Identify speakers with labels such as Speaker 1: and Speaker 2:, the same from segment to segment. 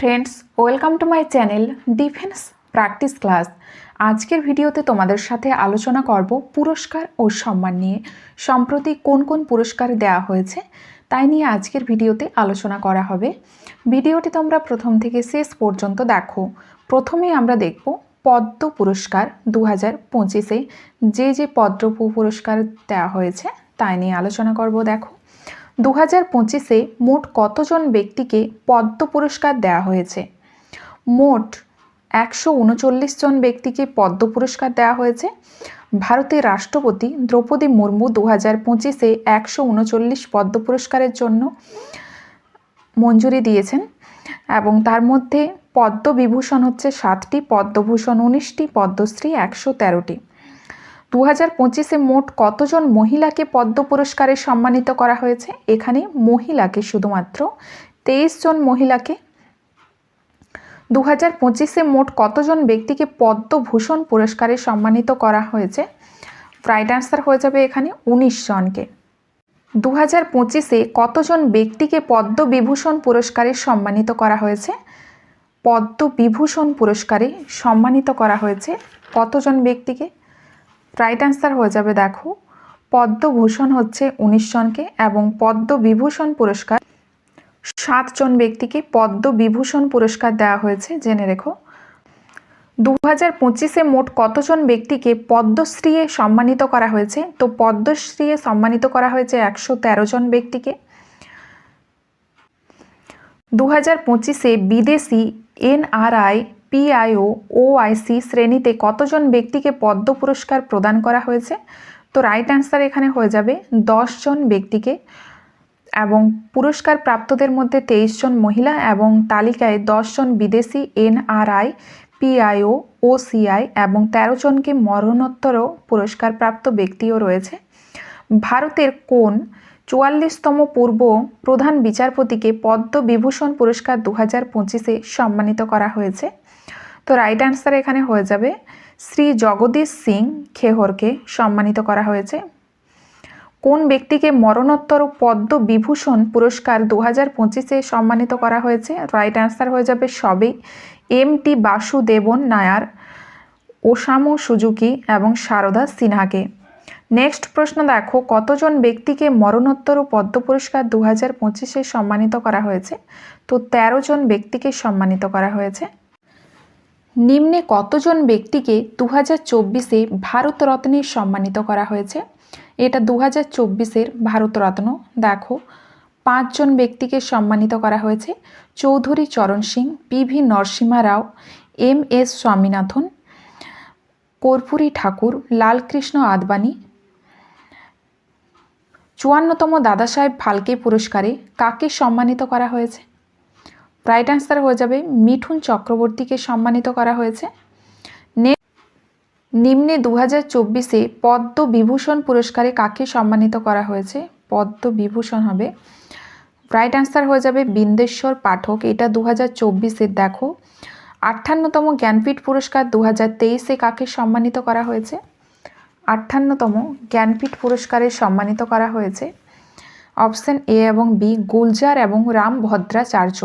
Speaker 1: Friends welcome to my channel defence practice class আজকের ভিডিওতে তোমাদের সাথে আলোচনা করব পুরস্কার ও সম্মান নিয়ে। সম্প্রতি কোন কোন পুরস্কার দেওয়া হয়েছে, তাই নিয়ে আজকের ভিডিওতে আলোচনা করা হবে। ভিডিওটি তোমরা প্রথম থেকে শেষ পর্যন্ত দেখো। প্রথমে আমরা দেখব পদ্ম পুরস্কার দু হাজার পঁচিশে। যে যে পদ্ম পুরস্কার দেওয়া হয়েছে, তাই নিয়ে আলোচনা করব, দেখো। দু হাজার পঁচিশে মোট কতজন ব্যক্তিকে পদ্ম পুরস্কার দেওয়া হয়েছে? মোট একশো উনচল্লিশ জন ব্যক্তিকে পদ্ম পুরস্কার দেওয়া হয়েছে। ভারতের রাষ্ট্রপতি দ্রৌপদী মুর্মু দু হাজার পঁচিশে একশো উনচল্লিশ পদ্ম পুরস্কারের জন্য মঞ্জুরি দিয়েছেন এবং তার মধ্যে পদ্মবিভূষণ হচ্ছে সাতটি, পদ্মভূষণ উনিশটি, পদ্মশ্রী একশো তেরোটি। দু হাজার পঁচিশে মোট কতজন মহিলাকে পদ্ম পুরস্কারে সম্মানিত করা হয়েছে? এখানে মহিলাকে শুধুমাত্র তেইশ জন মহিলাকে। দু হাজার পঁচিশে মোট কতজন ব্যক্তিকে পদ্মভূষণ পুরস্কারে সম্মানিত করা হয়েছে? রাইট অ্যান্সার হয়ে যাবে এখানে উনিশ জনকে। দু হাজার পঁচিশে কতজন ব্যক্তিকে পদ্মবিভূষণ পুরস্কারে সম্মানিত করা হয়েছে? পদ্মবিভূষণ পুরস্কারে সম্মানিত করা হয়েছে কতজন ব্যক্তিকে? রাইট অ্যান্সার হয়ে যাবে দেখো। পদ্মভূষণ হচ্ছে উনিশ জনকে এবং পদ্মবিভূষণ পুরস্কার সাতজন ব্যক্তিকে পদ্মবিভূষণ পুরস্কার দেওয়া হয়েছে, জেনে রেখো। দু হাজার পঁচিশে মোট কতজন ব্যক্তিকে পদ্মশ্রীয়ে সম্মানিত করা হয়েছে? তো পদ্মশ্রীয়ে সম্মানিত করা হয়েছে একশো তেরো জন ব্যক্তিকে। দু হাজার পঁচিশে বিদেশি এনআরআই পিআইও, ওআইসি শ্রেণীতে কতজন ব্যক্তিকে পদ্ম পুরস্কার প্রদান করা হয়েছে? তো রাইট অ্যান্সার এখানে হয়ে যাবে জন ব্যক্তিকে এবং পুরস্কার প্রাপ্তদের মধ্যে তেইশ জন মহিলা এবং তালিকায় জন বিদেশি এনআরআই, পিআইও, ওসিআই এবং তেরো জনকে মরণোত্তর পুরস্কারপ্রাপ্ত ব্যক্তিও রয়েছে। ভারতের কোন চুয়াল্লিশতম পূর্ব প্রধান বিচারপতিকে পদ্মবিভূষণ পুরস্কার দু হাজার পঁচিশে সম্মানিত করা হয়েছে? তো রাইট অ্যান্সার এখানে হয়ে যাবে, শ্রী জগদীশ সিং খেহরকে সম্মানিত করা হয়েছে। কোন ব্যক্তিকে মরণোত্তর পদ্মবিভূষণ পুরস্কার দু হাজার পঁচিশে সম্মানিত করা হয়েছে? রাইট অ্যান্সার হয়ে যাবে সবেই। M T Vasudevan Nair, Osamu Suzuki এবং সারদা সিনহাকে। নেক্সট প্রশ্ন দেখো, কতজন ব্যক্তিকে মরণোত্তর পদ্ম পুরস্কার দু হাজার পঁচিশে সম্মানিত করা হয়েছে? তো তেরো জন ব্যক্তিকে সম্মানিত করা হয়েছে। নিম্নে কতজন ব্যক্তিকে দু হাজার চব্বিশে ভারতরত্নে সম্মানিত করা হয়েছে? এটা দু হাজার চব্বিশের ভারতরত্ন, দেখো। পাঁচজন ব্যক্তিকে সম্মানিত করা হয়েছে। Chaudhary Charan Singh, P V Narasimha Rao, M S Swaminathan, Karpoori Thakur, Lal Krishna Advani, চুয়ান্নতম Dadasaheb Phalke পুরস্কারে কাকে সম্মানিত করা হয়েছে? রাইট অ্যান্সার হয়ে যাবে মিঠুন চক্রবর্তীকে সম্মানিত করা হয়েছে। নিম্নে দু হাজার চব্বিশে পদ্ম বিভূষণ পুরস্কারে কাকে সম্মানিত করা হয়েছে? পদ্ম বিভূষণ হবে। রাইট অ্যান্সার হয়ে যাবে বিন্দেশ্বর পাঠক। এটা দু হাজার চব্বিশের দেখো। আটান্নতম জ্ঞানপীঠ পুরস্কার দু হাজার তেইশে কাকে সম্মানিত করা হয়েছে? আটান্নতম জ্ঞানপীঠ পুরস্কারে সম্মানিত করা হয়েছে। অপশন এ এবং বি গুলজার এবং রাম ভদ্রাচার্য।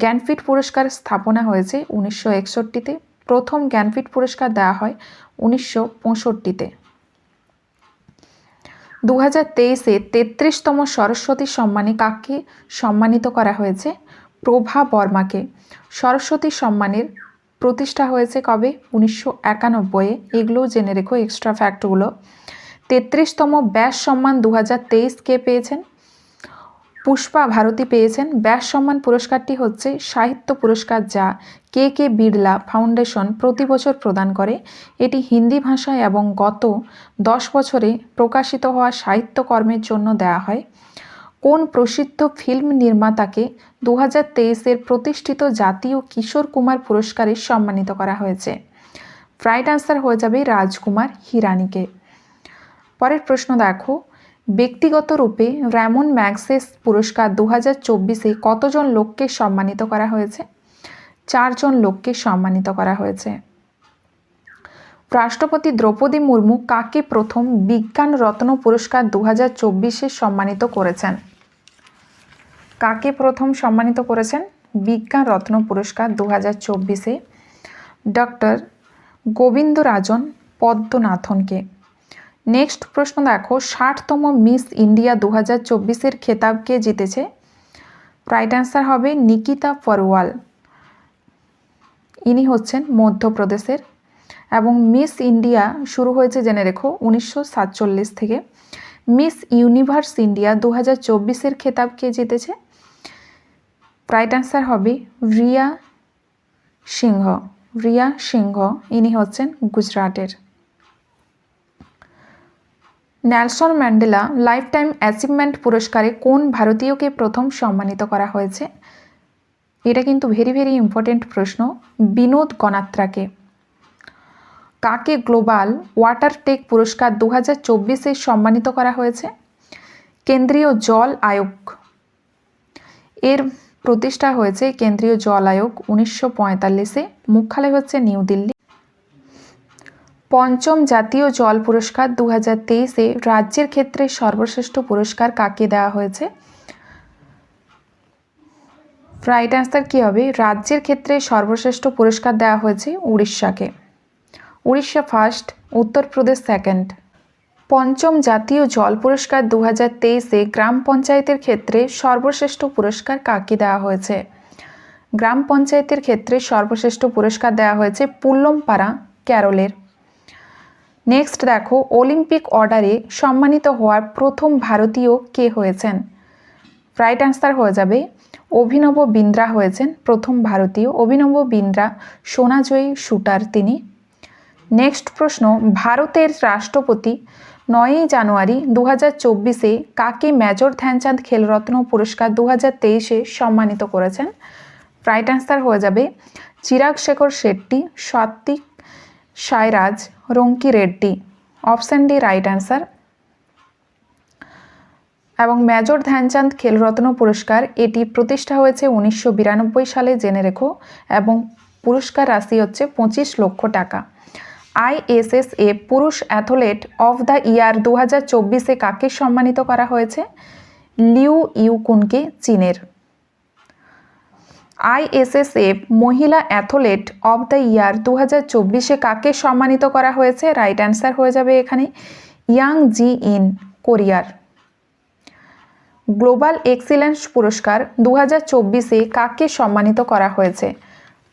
Speaker 1: জ্ঞানপীঠ পুরস্কার স্থাপনা হয়েছে উনিশশো একষট্টিতে। প্রথম জ্ঞানপীঠ পুরস্কার দেওয়া হয় উনিশশো পঁয়ষট্টিতে। দু হাজার তেইশে তেত্রিশতম সরস্বতী সম্মানে কাকে সম্মানিত করা হয়েছে? প্রভা বর্মাকে। সরস্বতী সম্মানের প্রতিষ্ঠা হয়েছে কবে? উনিশশো একানব্বইয়ে। এগুলোও জেনে রেখো এক্সট্রা ফ্যাক্টগুলো তেত্রিশতম ব্যাস সম্মান দু হাজার তেইশ কে পেয়েছেন। পুষ্পা ভারতী পেয়েছেন ব্যাস সম্মান পুরস্কারটি হচ্ছে সাহিত্য পুরস্কার যা কে কে বিড়লা ফাউন্ডেশন প্রতি বছর প্রদান করে। এটি হিন্দি ভাষায় এবং গত দশ বছরে প্রকাশিত হওয়া সাহিত্যকর্মের জন্য দেওয়া হয়। কোন প্রসিদ্ধ ফিল্ম নির্মাতাকে দু হাজার তেইশের প্রতিষ্ঠিত জাতীয় কিশোর কুমার পুরস্কারে সম্মানিত করা হয়েছে? রাইট আনসার হয়ে যাবে রাজকুমার হিরানিকে। পরের প্রশ্ন দেখো। ব্যক্তিগত রূপে র্যামন ম্যাগসেস পুরস্কার দু হাজার চব্বিশে কতজন লোককে সম্মানিত করা হয়েছে? চারজন লোককে সম্মানিত করা হয়েছে। রাষ্ট্রপতি দ্রৌপদী মুর্মু কাকে প্রথম বিজ্ঞান রত্ন পুরস্কার দু হাজার চব্বিশে সম্মানিত করেছেন? কাকে প্রথম সম্মানিত করেছেন? বিজ্ঞান রত্ন পুরস্কার দু হাজার চব্বিশে। ডক্টর গোবিন্দরাজন পদ্মনাথনকে। নেক্সট প্রশ্ন দেখো, ষাটতম মিস ইন্ডিয়া দু হাজার চব্বিশের খেতাবকে জিতেছে? রাইট অ্যান্সার হবে নিকিতা পরওয়াল ইনি হচ্ছেন মধ্যপ্রদেশের এবং মিস ইন্ডিয়া শুরু হয়েছে, জেনে রেখো, উনিশশো সাতচল্লিশ থেকে। মিস ইউনিভার্স ইন্ডিয়া দু হাজার চব্বিশের খেতাব কে জিতেছে? রাইট অ্যান্সার হবে রিয়া সিংহ। রিয়া সিংহ, ইনি হচ্ছেন গুজরাটের। Nelson Mandela life time achievement পুরস্কারে কোন ভারতীয়কে প্রথম সম্মানিত করা হয়েছে? এটা কিন্তু ভেরি ভেরি ইম্পর্টেন্ট প্রশ্ন। বিনোদ গণাত্রাকে কাকে গ্লোবাল ওয়াটার টেক পুরস্কার দু হাজার চব্বিশে সম্মানিত করা হয়েছে? কেন্দ্রীয় জল আয়োগ। এর প্রতিষ্ঠা হয়েছে কেন্দ্রীয় জল আয়োগ উনিশশো পঁয়তাল্লিশে। মুখ্যালয় হচ্ছে নিউ দিল্লি। পঞ্চম জাতীয় জল পুরস্কার দু হাজার তেইশে রাজ্যের ক্ষেত্রে সর্বশ্রেষ্ঠ পুরস্কার কাকে দেওয়া হয়েছে? রাইট অ্যান্সার কী হবে? রাজ্যের ক্ষেত্রে সর্বশ্রেষ্ঠ পুরস্কার দেওয়া হয়েছে উড়িষ্যাকে। উড়িষ্যা ফার্স্ট উত্তরপ্রদেশ সেকেন্ড পঞ্চম জাতীয় জল পুরস্কার দু হাজার তেইশে গ্রাম পঞ্চায়েতের ক্ষেত্রে সর্বশ্রেষ্ঠ পুরস্কার কাকে দেওয়া হয়েছে? গ্রাম পঞ্চায়েতের ক্ষেত্রে সর্বশ্রেষ্ঠ পুরস্কার দেওয়া হয়েছে পুল্লমপাড়া ক্যারলের নেক্সট দেখো অলিম্পিক অর্ডারে সম্মানিত হওয়ার প্রথম ভারতীয় কে হয়েছেন? রাইট অ্যান্সার হয়ে যাবে, অভিনব বিন্দ্রা হয়েছেন প্রথম ভারতীয়। অভিনব বিন্দ্রা সোনাজয়ী শুটার তিনি। নেক্সট প্রশ্ন, ভারতের রাষ্ট্রপতি নয়ই জানুয়ারি দু হাজার চব্বিশে কাকে মেজর ধ্যানচাঁদ খেলরত্ন পুরস্কার দু হাজার তেইশে সম্মানিত করেছেন? রাইট অ্যান্সার হয়ে যাবে, Chirag Shekhar Shetty, Satwik Sairaj Ranki Reddy option D right answer এবং মেজর ধ্যানচাঁদ খেলরত্ন পুরস্কার, এটি প্রতিষ্ঠা হয়েছে উনিশশো বিরানব্বই সালে, জেনে রেখো। এবং পুরস্কার রাশি হচ্ছে পঁচিশ লক্ষ টাকা। আইএসএসএ পুরুষ অ্যাথলেট অফ দ্য ইয়ার দু হাজার চব্বিশে কাকে সম্মানিত করা হয়েছে? লিউ ইউকুনকে, চীনের। আইএসএসএফ মহিলা অ্যাথলেট অব দ্য ইয়ার দু হাজার চব্বিশে কাকে সম্মানিত করা হয়েছে? রাইট অ্যান্সার হয়ে যাবে এখানে ইয়াং জি ইন কোরিয়ার। গ্লোবাল এক্সিলেন্স পুরস্কার দু হাজার চব্বিশে কাকে সম্মানিত করা হয়েছে?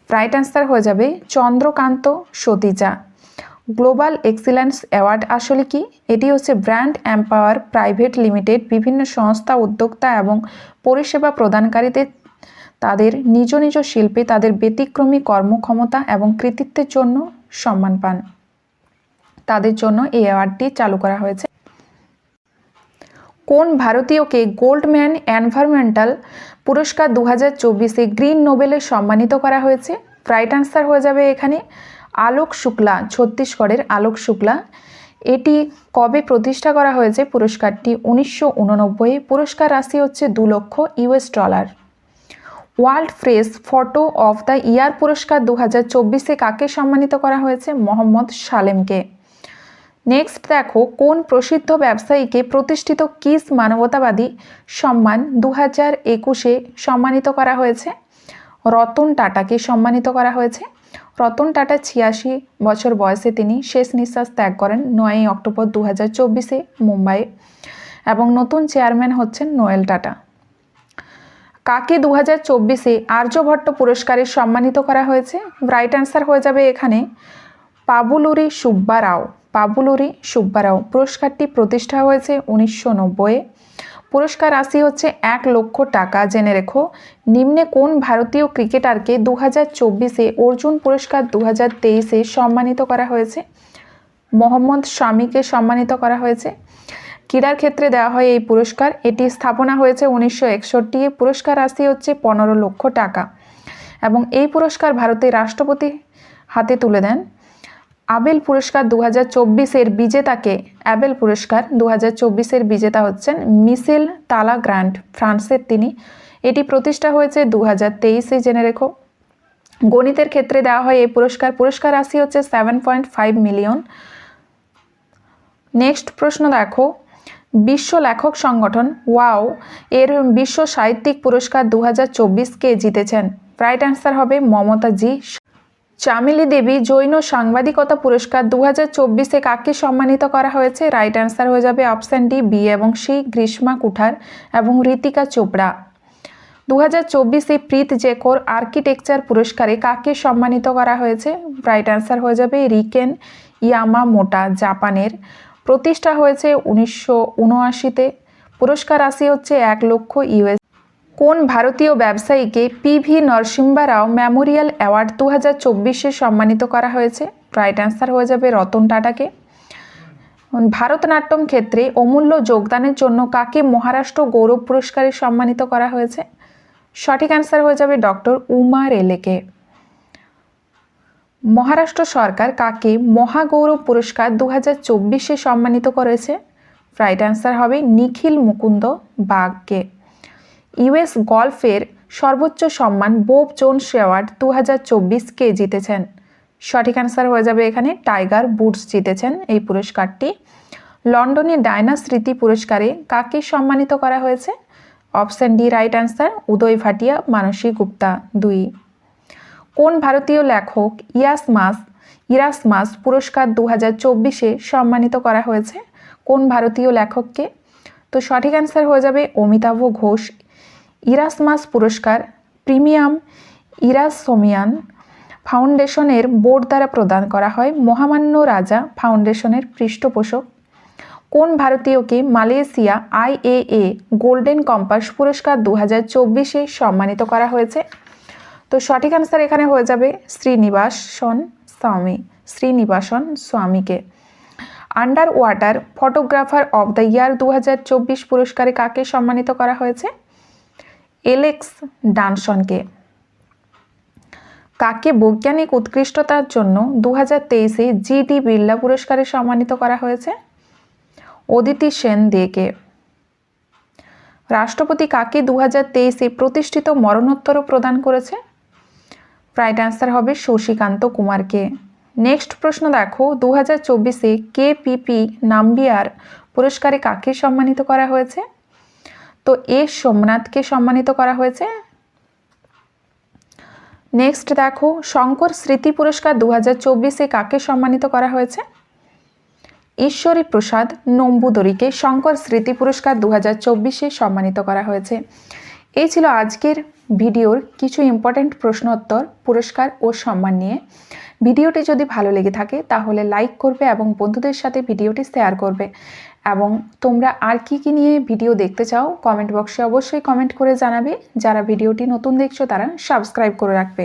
Speaker 1: রাইট অ্যান্সার হয়ে যাবে Chandrakant Satija. Global excellence award আসলে কি? এটি হচ্ছে ব্র্যান্ড এম্পাওয়ার প্রাইভেট লিমিটেড বিভিন্ন সংস্থা, উদ্যোক্তা এবং পরিষেবা প্রদানকারীদের তাদের নিজ নিজ শিল্পে তাদের ব্যতিক্রমী কর্মক্ষমতা এবং কৃতিত্বের জন্য সম্মান পান। তাদের জন্য এই অ্যাওয়ার্ডটি চালু করা হয়েছে। কোন ভারতীয়কে গোল্ডম্যান এনভায়রনমেন্টাল পুরস্কার দু হাজার চব্বিশে গ্রিন নোবেলে সম্মানিত করা হয়েছে? রাইট আনসার হয়ে যাবে এখানে আলোক শুক্লা, ছত্তিশগড়ের আলোক শুক্লা। এটি কবে প্রতিষ্ঠা করা হয়েছে পুরস্কারটি? উনিশশো উননব্বই পুরস্কার রাশি হচ্ছে দু লক্ষ US dollar. World press photo of the year পুরস্কার দু হাজার চব্বিশে কাকে সম্মানিত করা হয়েছে? মোহাম্মদ সালেমকে নেক্সট দেখো, কোন প্রসিদ্ধ ব্যবসায়ীকে প্রতিষ্ঠিত কিস মানবতাবাদী সম্মান দু হাজার একুশে সম্মানিত করা হয়েছে? রতন টাটাকে সম্মানিত করা হয়েছে। রতন টাটা ছিয়াশি বছর বয়সে তিনি শেষ নিঃশ্বাস ত্যাগ করেন নয়ই অক্টোবর দু হাজার চব্বিশে মুম্বাইয়ে এবং নতুন চেয়ারম্যান হচ্ছেন নোয়েল টাটা। কাকে দু হাজার চব্বিশে আর্যভট্ট পুরস্কারে সম্মানিত করা হয়েছে? রাইট অ্যান্সার হয়ে যাবে এখানে পাবুলুরি সুব্বা রাও। পাবুলুরি সুব্বা রাও। পুরস্কারটি প্রতিষ্ঠা হয়েছে উনিশশো নব্বইয়ে। পুরস্কার রাশি হচ্ছে এক লক্ষ টাকা। জেনে রেখো, নিম্নে কোন ভারতীয় ক্রিকেটারকে দু হাজার চব্বিশে অর্জুন পুরস্কার দু হাজার তেইশে সম্মানিত করা হয়েছে? মোহাম্মদ স্বামীকে সম্মানিত করা হয়েছে। ক্রীড়ার ক্ষেত্রে দেওয়া হয় এই পুরস্কার। এটি স্থাপনা হয়েছে উনিশশো একষট্টি। পুরস্কার রাশি হচ্ছে পনেরো লক্ষ টাকা। এবং এই পুরস্কার ভারতের রাষ্ট্রপতি হাতে তুলে দেন। আবেল পুরস্কার দু হাজার চব্বিশের বিজেতাকে অ্যাবেল পুরস্কার দু হাজার চব্বিশের বিজেতা হচ্ছেন মিসেল তালা গ্র্যান্ড, ফ্রান্সের তিনি। এটি প্রতিষ্ঠা হয়েছে দু হাজার তেইশে, জেনে রেখো। গণিতের ক্ষেত্রে দেওয়া হয় এই পুরস্কার। পুরস্কার রাশি হচ্ছে seven point five million next প্রশ্ন দেখো। বিশ্ব লেখক সংগঠন ওয়াও এর বিশ্ব সাহিত্যিক পুরস্কার দু চব্বিশকে জিতেছেন। রাইট অ্যান্সার হবে মমতা জি চামেলি দেবী জৈন সাংবাদিকতা পুরস্কার দু হাজার চব্বিশে কাকে সম্মানিত করা হয়েছে? রাইট অ্যান্সার হয়ে যাবে অপশান ডি বি এবং সি গ্রীষ্মা কুঠার এবং ঋতিকা চোপড়া। দু হাজার চব্বিশে প্রীত জেকোর আর্কিটেকচার পুরস্কারে কাকে সম্মানিত করা হয়েছে? রাইট অ্যান্সার হয়ে যাবে রিকেন ইয়ামা মোটা জাপানের প্রতিষ্ঠা হয়েছে উনিশশো উনআশিতে। পুরস্কার রাশি হচ্ছে এক লক্ষ ইউএস। কোন ভারতীয় ব্যবসায়ীকে PV Narasimha Rao memorial award দু হাজার চব্বিশে সম্মানিত করা হয়েছে? রাইট অ্যান্সার হয়ে যাবে রতন টাটাকে। ভারতনাট্যম ক্ষেত্রে অমূল্য যোগদানের জন্য কাকে মহারাষ্ট্র গৌরব পুরস্কারে সম্মানিত করা হয়েছে? সঠিক অ্যান্সার হয়ে যাবে ডক্টর উমা রেলেকে। মহারাষ্ট্র সরকার কাকে মহাগৌরব পুরস্কার দু হাজার চব্বিশে সম্মানিত করেছে? রাইট অ্যান্সার হবে নিখিল মুকুন্দ বাগকে ইউএস গল্ফের সর্বোচ্চ সম্মান বোব জোনস অ্যাওয়ার্ড দু হাজার চব্বিশকে জিতেছেন? সঠিক অ্যান্সার হয়ে যাবে এখানে টাইগার বুটস জিতেছেন এই পুরস্কারটি। লন্ডনে ডায়না স্মৃতি পুরস্কারে কাকে সম্মানিত করা হয়েছে? Option D right answer Uday Bhatia, Mansi Gupta. দুই কোন ভারতীয় লেখক ইয়াসমাস, ইরাসমাস পুরস্কার দু হাজার চব্বিশে সম্মানিত করা হয়েছে? কোন ভারতীয় লেখককে? তো সঠিক অ্যান্সার হয়ে যাবে অমিতাভ ঘোষ। ইরাসমাস পুরস্কার প্রিমিয়াম ইরাসোমিয়ান ফাউন্ডেশনের বোর্ড দ্বারা প্রদান করা হয়। মহামান্য রাজা ফাউন্ডেশনের পৃষ্ঠপোষক। কোন ভারতীয়কে মালয়েশিয়া আইএএ গোল্ডেন কম্পাস পুরস্কার দু হাজার চব্বিশে সম্মানিত করা হয়েছে? তো সঠিক অ্যান্সার এখানে হয়ে যাবে শ্রীনিবাসন স্বামী, শ্রীনিবাসন স্বামীকে। Under water photographer of the year দু হাজার চব্বিশ পুরস্কারে কাকে সম্মানিত করা হয়েছে? এলেক্স ডানসনকে কাকে বৈজ্ঞানিক উৎকৃষ্টতার জন্য দু হাজার তেইশে জিডি বিড়লা পুরস্কারে সম্মানিত করা হয়েছে? অদিতি সেন দেকে রাষ্ট্রপতি কাকে দু হাজার তেইশে প্রতিষ্ঠিত মরণোত্তর প্রদান করেছে? রাইট অ্যান্সার হবে শশীকান্ত কুমারকে। নেক্সট প্রশ্ন দেখো দু হাজার চব্বিশে কে পিপি নাম্বিয়ার পুরস্কারে কাকে সম্মানিত করা হয়েছে? তো এ সোমনাথকে সম্মানিত করা হয়েছে। নেক্সট দেখো, শঙ্কর স্মৃতি পুরস্কার দু হাজার চব্বিশে কাকে সম্মানিত করা হয়েছে? ঈশ্বরী প্রসাদ নম্বুদরিকে শঙ্কর স্মৃতি পুরস্কার দু হাজার চব্বিশে সম্মানিত করা হয়েছে। এই ছিল আজকের ভিডিওর কিছু ইম্পর্ট্যান্ট প্রশ্নোত্তর, পুরস্কার ও সম্মান নিয়ে। ভিডিওটি যদি ভালো লেগে থাকে, তাহলে লাইক করবে এবং বন্ধুদের সাথে ভিডিওটি শেয়ার করবে। এবং তোমরা আর কি কি নিয়ে ভিডিও দেখতে চাও কমেন্ট বক্সে অবশ্যই কমেন্ট করে জানাবে। যারা ভিডিওটি নতুন দেখছ, তারা সাবস্ক্রাইব করে রাখবে।